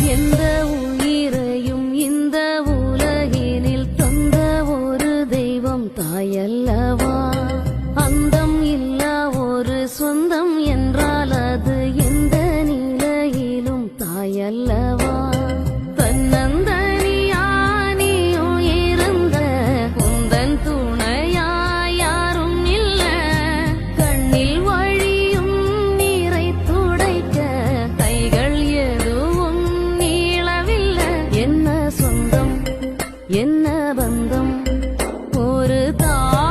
எந்த உயிரையும் இந்த உலகினில் தந்த ஒரு தெய்வம் தாயல்லவா? அந்தம் இல்ல ஒரு சொந்தம் என்றால் அது எந்த நிலையிலும் தாயல்லவா? தன்னந்தனியானியும் இருந்த குந்தன் துணை என்ன பந்தம்? ஒரு தான்